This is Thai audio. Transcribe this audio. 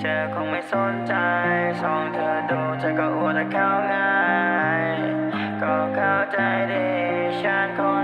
เธอคงไม่สนใจส่องเธอดูเธอก็อวดเข้าง่าย ก็เข้าใจดีฉันคน